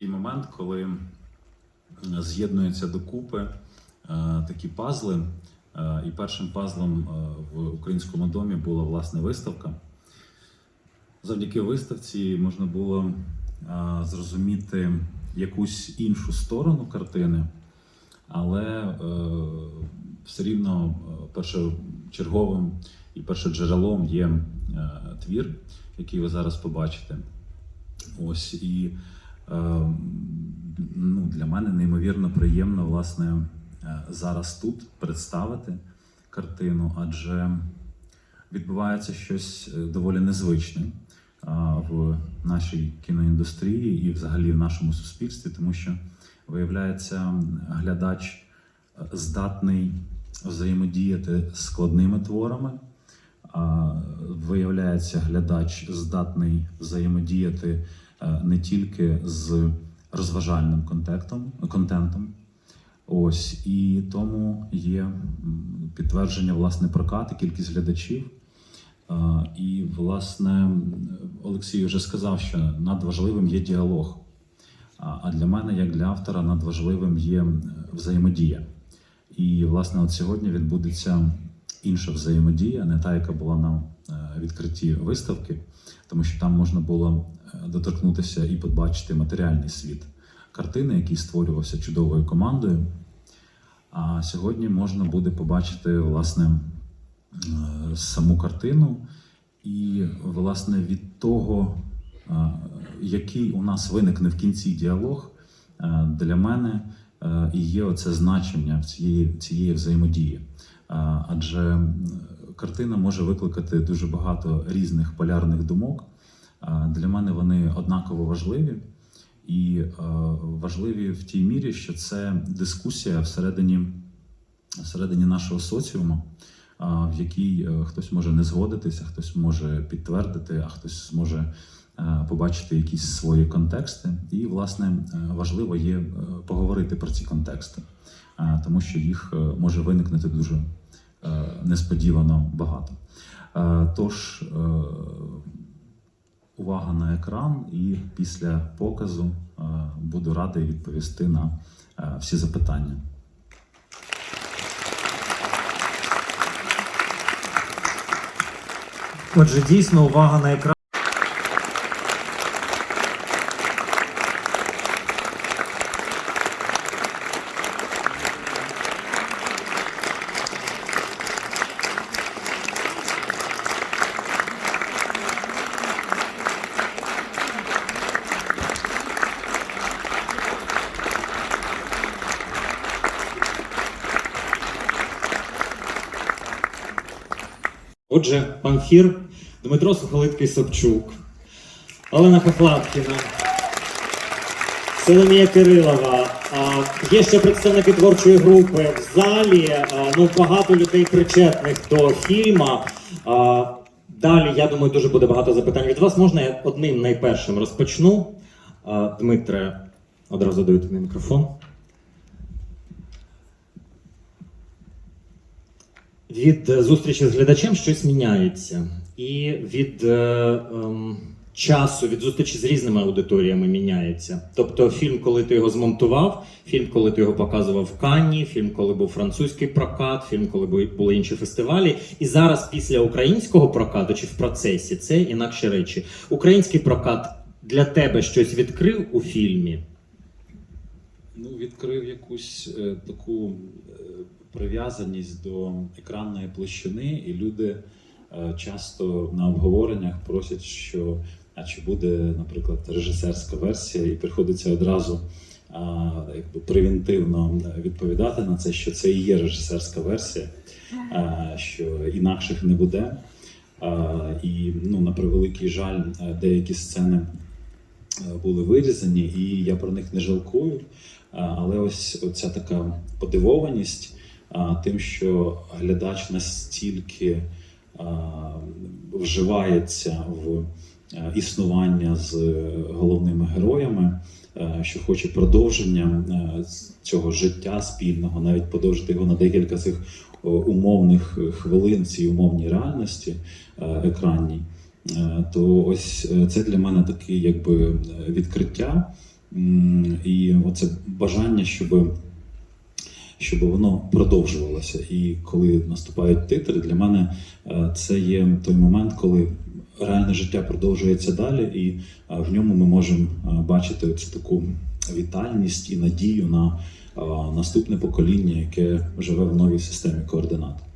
І момент, коли е, з'єднуються докупи е, такі пазли. Е, І першим пазлом в українському домі була власне виставка. Завдяки виставці можна було зрозуміти якусь іншу сторону картини, але все рівно першочерговим і першоджерелом є твір, який ви зараз побачите. Ось і ну, для мене неймовірно приємно власне е, зараз тут представити картину, адже відбувається щось е, доволі незвичне в нашій кіноіндустрії і взагалі в нашому суспільстві, тому що виявляється, глядач е, здатний взаємодіяти з складними творами. Виявляється, глядач здатний взаємодіяти е, не тільки з розважальним контентом, контентом. Ось і тому є підтвердження власне прокат і кількість глядачів. І, власне, Олексій вже сказав, що надважливим є діалог. А для мене, як для автора, надважливим є взаємодія. І, власне, от сьогодні відбудеться інша взаємодія, не та, яка була на відкритті виставки, тому що там можна було е, доторкнутися і побачити матеріальний світ картини, який створювався чудовою командою. А сьогодні можна буде побачити власне е, саму картину, і власне від того, е, який у нас виникне в кінці діалог, для мене і є оце значення цієї, цієї взаємодії. Адже картина може викликати дуже багато різних полярних думок. Для мене вони однаково важливі і важливі в тій мірі, що це дискусія всередині, всередині нашого соціуму, в якій е, хтось може не згодитися, хтось може підтвердити, а хтось зможе е, побачити якісь свої контексти. І, власне, е, важливо є поговорити про ці контексти, тому що їх може виникнути дуже несподівано багато. Е, Тож, е, увага на екран, і після показу е, буду радий відповісти на е, всі запитання. Отже, дійсно, увага на екран. Отже, Памфір, Дмитро Сухолиткий Собчук, Олена Похлапкіна, Соломія Кирилова. Є ще представники творчої групи в залі. Ну, багато людей причетних до фільма. Далі, я думаю, дуже буде багато запитань від вас. Можна я одним найпершим розпочну? Дмитре, одразу даю тобі мікрофон. Від е, зустрічі з глядачем щось міняється. І від е, ем, часу, від зустрічі з різними аудиторіями міняється. Тобто, фільм, коли ти його змонтував, фільм, коли ти його показував в Канні, фільм, коли був французький прокат, фільм, коли були інші фестивалі. І зараз, після українського прокату чи в процесі, це інакші речі. Український прокат для тебе щось відкрив у фільмі. Ну, відкрив якусь е, таку е, прив'язаність до екранної площини, і люди е, часто на обговореннях просять, що а чи буде, наприклад, режисерська версія, і приходиться одразу а, якби превентивно відповідати на це, що це і є режисерська версія, а, що інакших не буде. А, і ну, на превеликий жаль, е, деякі сцени е, були вирізані, і я про них не жалкую. Але ось оця така подивованість тим, що глядач настільки вживається в існування з головними героями, що хоче продовження цього життя спільного, навіть подовжити його на декілька цих умовних хвилин, цій умовній реальності екранній. То ось е, це для мене таке якби відкриття. І оце бажання, щоб, щоб воно продовжувалося. І коли наступають титри, для мене е, це є той момент, коли реальне життя продовжується далі, і е, в ньому ми можемо е, бачити цю таку вітальність і надію на наступне покоління, яке живе в новій системі координат.